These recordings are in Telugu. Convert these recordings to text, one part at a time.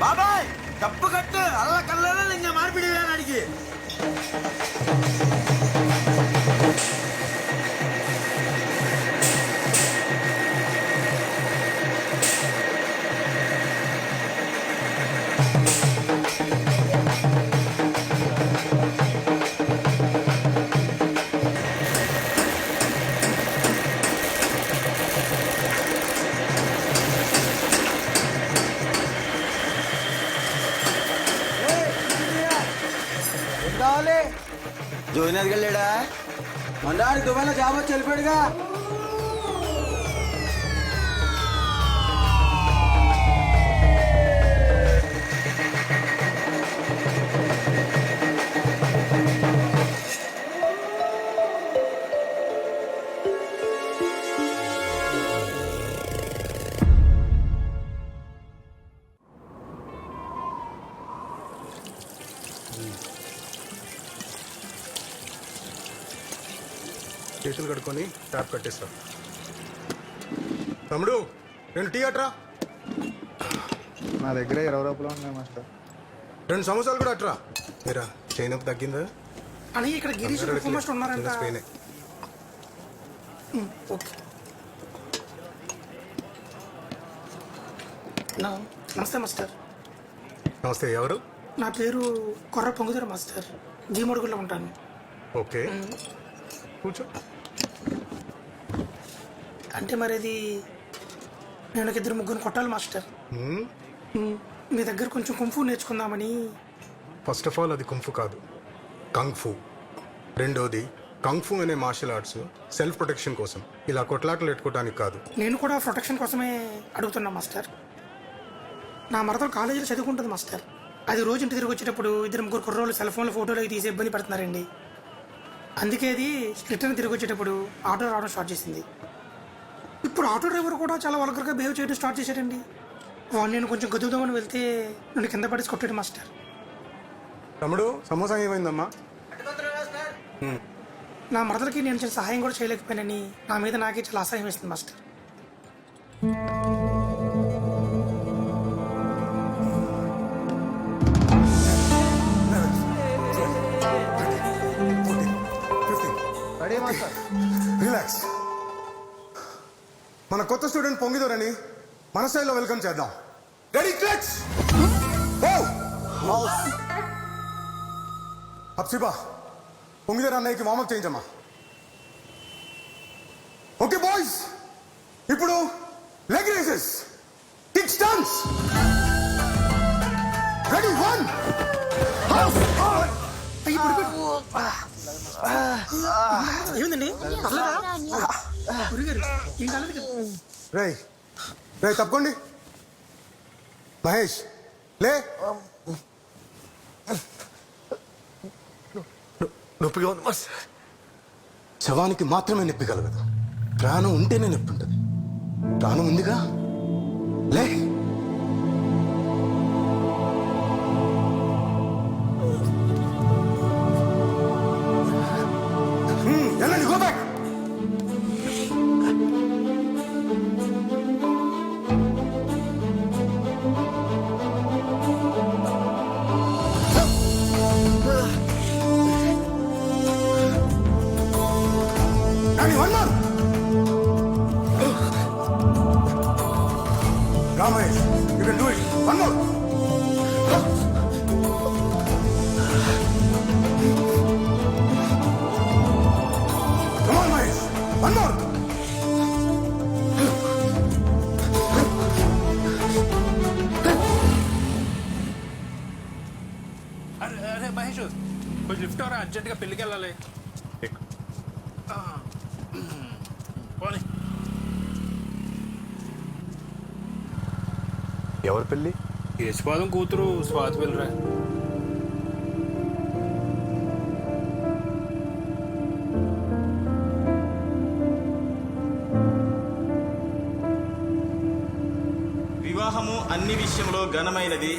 బాబాయ్ డబ్బు కట్టు అల్ల కల్లలో నిన్న మార్పిడి అడిగి కావాలి. జోయినర్ వెళ్ళాడా మొన్న దుబాయ్లో జాబ్ వచ్చి వెళ్ళిపోయాడుగా. చేతులు కడుక్కొని ట్యాప్ కట్టేస్తా. తమ్ముడు రెండు టీ అట్రా? నా దగ్గర ఇరవై రూపాయలు ఉన్నాయి మాస్టర్. రెండు సమోసాలు కూడా అట్రా? మీరా చైన్ అప్ తగ్గిందా? అని ఇక్కడ గిరీష్ ఉన్నారంట. స్పెయినే. ఓకే. నా నమస్తే మాస్టర్. నమస్తే ఎవరు? నా పేరు కొర్ర పొంగుదర మాస్టర్. జీమడుగులో ఉంటాను. ఓకే. కూర్చో. అంటే మరి అది నేను ఇద్దరు ముగ్గురు కొట్టాలి మాస్టర్? మ్, దగ్గర కొంచెం కుంఫు నేర్చుకుందామని. ఫస్ట్ ఆఫ్ ఆల్ అది కుంఫు కాదు. Kung fu. రెండోది కంగ్ ఫు అనే మార్షల్ ఆర్ట్స్ సెల్ఫ్ ప్రొటెక్షన్ కోసం. ఇలా కొట్లాటలు పెట్టుకోవడానికి కాదు. నేను కూడా ప్రొటెక్షన్ కోసమే అడుగుతున్నా మాస్టర్. నా మరదలు కాలేజీలో చదువుకుంటుంది మాస్టర్. అది రోజు ఇంటి తిరిగి వచ్చేటప్పుడు ఇద్దరు ముగ్గురు కుర్రోళ్ళు సెల్ ఫోన్లో ఫోటోలు తీసి ఇబ్బంది పడుతున్నారండి. అందుకే అది రిటర్న్ తిరిగి వచ్చేటప్పుడు ఆటో రావడం స్టార్ట్ చేసింది. ఇప్పుడు ఆటో డ్రైవర్ కూడా చాలా వల్గర్గా బిహేవ్ చేయడం స్టార్ట్ చేశాడండి. వాడిని నేను కొంచెం గదువుదామని వెళ్తే నన్ను కింద పడేసి కొట్టాడు మాస్టర్. తమ్ముడు సమోసా ఏమైందమ్మా? నా మరదలకి నేను చిన్న సహాయం కూడా చేయలేకపోయానని నా మీద నాకే చాలా అసహాయం వేస్తుంది మాస్టర్. రిలాక్స్ మన కొత్త స్టూడెంట్ పొంగిదోరని మన స్టైల్లో వెల్కమ్ చేద్దాం. రెడీ క్లచ్ అప్సిబా పొంగిదోర అన్నయ్యకి వామప్ చేయించమ్మా. ఓకే బాయ్స్ ఇప్పుడు లెగ్ రేసెస్ కిక్ స్టన్స్ రెడీ వన్ అయ్యి పడిపోయాడు. ఏమైందండి? రేయ్ రేయ్ తప్పకోండి. మహేష్ లే. నొప్పిగా ఉంది మస్ శవానికి మాత్రమే నొప్పి కలగదు. ప్రాణం ఉంటేనే నొప్పి ఉంటుంది. ప్రాణం ఉందిగా? లే. ఎవరి పెళ్ళి? యశ్వాదం కూతురు స్వాతి వెళ్ళరా వివాహము అన్ని విషయంలో ఘనమైనది.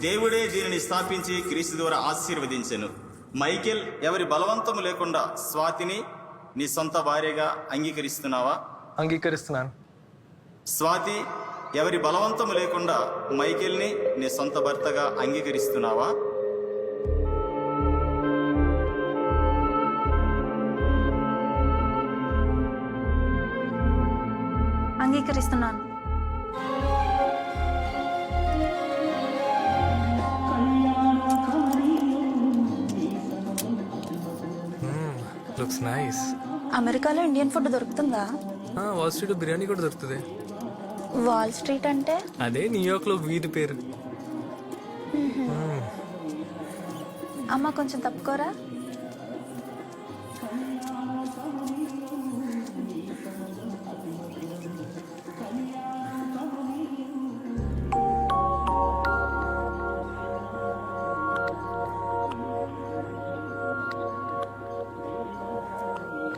దేవుడే దీనిని స్థాపించి క్రీస్తు ద్వారా ఆశీర్వదించెను. మైకేల్ ఎవరి బలవంతము లేకుండా స్వాతిని నీ సొంత భార్యగా అంగీకరిస్తున్నావా? అంగీకరిస్తున్నాను. స్వాతి ఎవరి బలవంతము లేకుండా మైకేల్ని నీ సొంత భర్తగా అంగీకరిస్తున్నావా? అంగీకరిస్తున్నాను. లుక్స్ నైస్ అమెరికాలో ఇండియన్ ఫుడ్ దొరుకుతుందా? వాల్ స్ట్రీట్ బిర్యానీ కూడా దొరుకుతుంది. వాల్ స్ట్రీట్ అంటే? అదే న్యూయార్క్లో వీధి పేరు. అమ్మ కొంచెం తప్పుకోరా?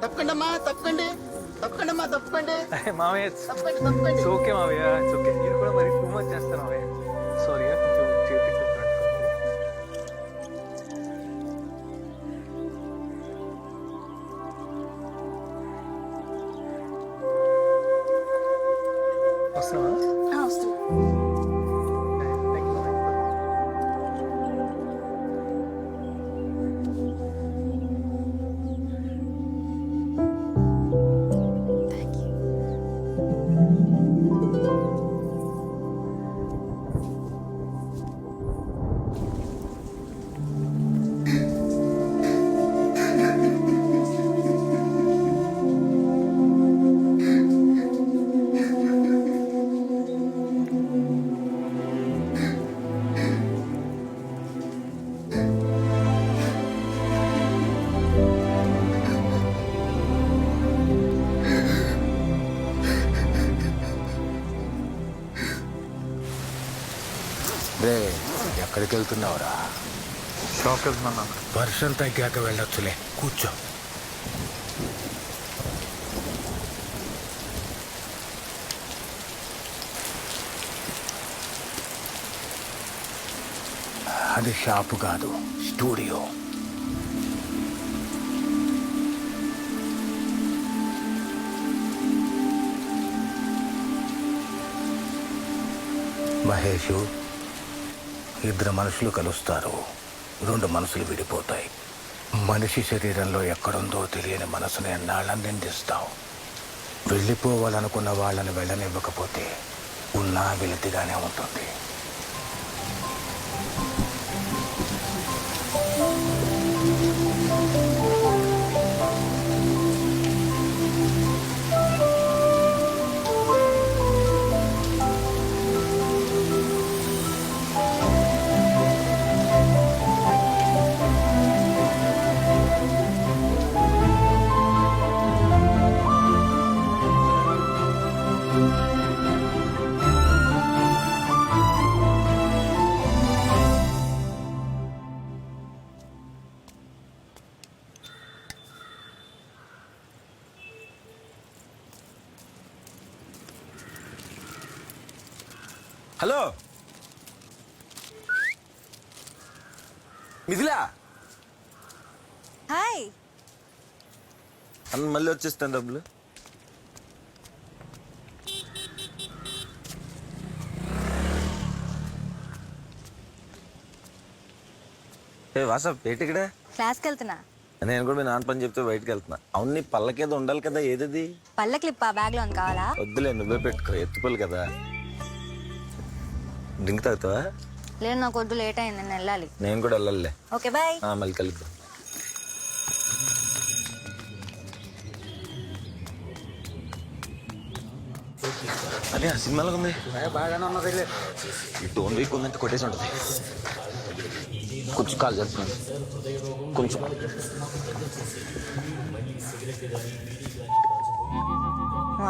తప్పకండి అమ్మా తప్పకండి. తప్పకండి అమ్మా తప్పకండి. మావయ్య తప్పకండి తప్పకండి. ఓకే మావయ్య ఇట్స్ ఓకే ఇది కూడా మరి టూ మచ్ సారీ కొంచెం చేతికి వస్తావా ఎక్కడికి వెళ్తున్నావురా షాప్కి వెళ్తున్నాను నాన్న. వర్షం తగ్గాక వెళ్ళొచ్చులే. కూర్చో. అది షాపు కాదు స్టూడియో. మహేషు ఇద్దరు మనుషులు కలుస్తారు. రెండు మనసులు విడిపోతాయి. మనిషి శరీరంలో ఎక్కడుందో తెలియని మనసుని ఎన్నాళ్ళని నిందిస్తావు వెళ్ళిపోవాలనుకున్న వాళ్ళని వెళ్ళనివ్వకపోతే ఉన్నా వెలితిగానే ఉంటుంది. హలో? మిథిలా? హాయ్. అన్న మళ్ళీ వచ్చేస్తాను డబ్బులు. ఏ వాసప్ ఏంటి ఇక్కడ? క్లాస్కి వెళ్తున్నా నేను కూడా మీ నాన్న పని చెప్తే బయటకు వెళ్తున్నా అవును నీ పళ్ళకేదో ఉండాలి కదా ఏదది? పళ్ళ క్లిప్ ఆ బ్యాగ్లో ఉంది కావాలా? వద్దులే నువ్వే పెట్టుకో ఎత్తుపల్లి కదా. డ్రింక్ తాగుతావా? లేదు నాకు వద్దు లేట్ అయింది నేను వెళ్ళాలి. నేను కూడా వెళ్ళాలిలే ఓకే బాయ్. మళ్ళీ కలుద్దాం. అదే ఆ సినిమాలో ఉంది. బాగానే ఉన్నది ఈ టోన్ వీక్ ఉందంటే కొట్టేసి ఉంటుంది. కొంచెం కాల్ చేస్తున్నాను కొంచెం.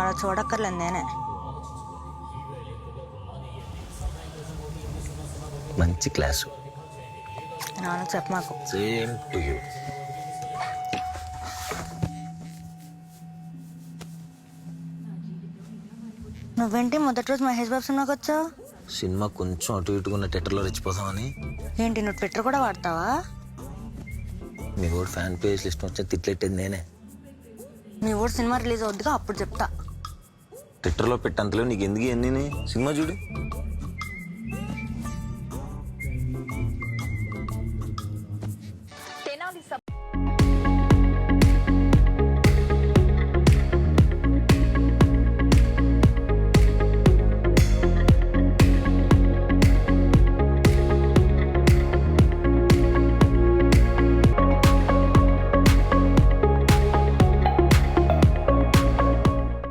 అలా చూడక్కర్లేదు నేనే. మంచి క్లాసు. నాన్న సేమ్ టు యూ నువ్వేంటి మొదటి రోజు మహేష్ బాబు సినిమాకి వచ్చావు? సినిమా కొంచెం అటు ఇటుకున్న టెటర్లో రెచ్చిపోతామని ఏంటి నువ్వు ట్విట్టర్ కూడా వాడతావా? మీ కూడా ఫ్యాన్ పేజ్ లిస్ట్ వచ్చి తిట్లెట్టేది నేనే. మీ ఊరు సినిమా రిలీజ్ అవుద్దిగా అప్పుడు చెప్తా. ట్విట్టర్లో పెట్టంతలో నీకు ఎందుకు ఇవన్నీ సినిమా చూడు.